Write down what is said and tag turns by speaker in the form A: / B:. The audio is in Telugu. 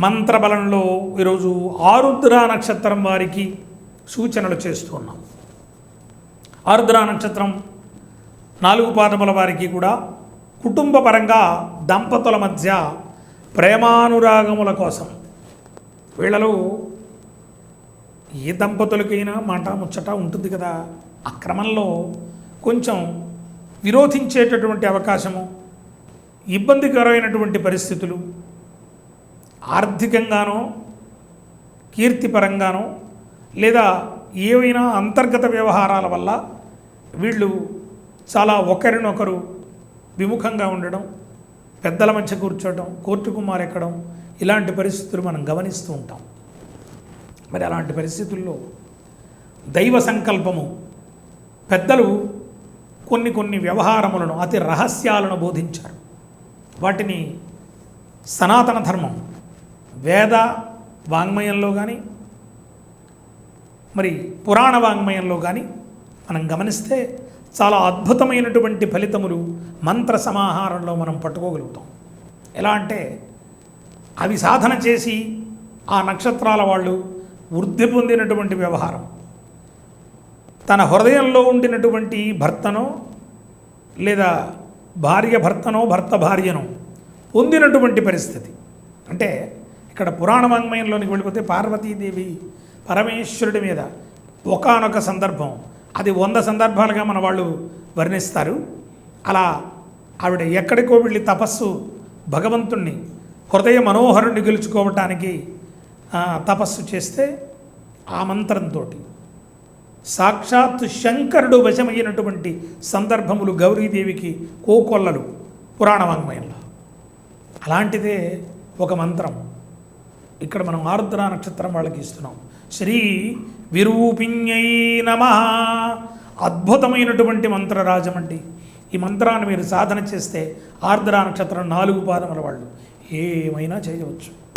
A: మంత్రబలంలో ఈరోజు ఆరుద్ర నక్షత్రం వారికి సూచనలు చేస్తూ ఉన్నాం. ఆరుద్ర నక్షత్రం నాలుగు పాదముల వారికి కూడా కుటుంబపరంగా దంపతుల మధ్య ప్రేమానురాగముల కోసం. వీళ్ళలో ఏ దంపతులకైనా మాట ముచ్చట ఉంటుంది కదా? ఆ క్రమంలో కొంచెం విరోధించేటటువంటి అవకాశము ఇబ్బందికరమైనటువంటి పరిస్థితులు ఆర్థికంగానో కీర్తిపరంగానో లేదా ఏవైనా అంతర్గత వ్యవహారాల వల్ల వీళ్ళు చాలా ఒకరినొకరు విముఖంగా ఉండడం పెద్దల మధ్య కూర్చోవడం కోర్టు కుమారెక్కడం ఇలాంటి పరిస్థితులు మనం గమనిస్తూ ఉంటాం. మరి అలాంటి పరిస్థితుల్లో దైవ సంకల్పము పెద్దలు కొన్ని కొన్ని వ్యవహారములను అతి రహస్యాలను బోధించారు. వాటిని సనాతన ధర్మం వేద వాంగ్మయంలో కానీ మరి పురాణ వాంగ్మయంలో కానీ మనం గమనిస్తే చాలా అద్భుతమైనటువంటి ఫలితములు మంత్ర సమాహారంలో మనం పట్టుకోగలుగుతాం. ఎలా అంటే అవి సాధన చేసి ఆ నక్షత్రాల వాళ్ళు వృద్ధి పొందినటువంటి వ్యవహారం. తన హృదయంలో ఉండినటువంటి భర్తనో లేదా భార్య భర్తనో భర్త భార్యనో పొందినటువంటి పరిస్థితి. అంటే ఇక్కడ పురాణ వాంగ్మయంలోనికి వెళ్ళిపోతే పార్వతీదేవి పరమేశ్వరుడి మీద ఒకానొక సందర్భం. అది వంద సందర్భాలుగా మన వాళ్ళు వర్ణిస్తారు. అలా ఆవిడ ఎక్కడికో వెళ్ళి తపస్సు భగవంతుణ్ణి హృదయ మనోహరుణ్ణి గెలుచుకోవటానికి తపస్సు చేస్తే ఆ మంత్రంతో సాక్షాత్ శంకరుడు వశమైనటువంటి సందర్భములు గౌరీదేవికి కోకొల్లలు పురాణ వాంగ్మయంలో అలాంటిదే ఒక మంత్రం. ఇక్కడ మనం ఆరుద్ర నక్షత్రం వాళ్ళకి ఇస్తున్నాం. శ్రీ విరూపిణ్యై నమ. అద్భుతమైనటువంటి మంత్రరాజం అండి ఈ మంత్రాన్ని మీరు సాధన చేస్తే ఆర్ద్ర నక్షత్రం నాలుగు పాదముల వాళ్ళు. ఏమైనా చేయవచ్చు.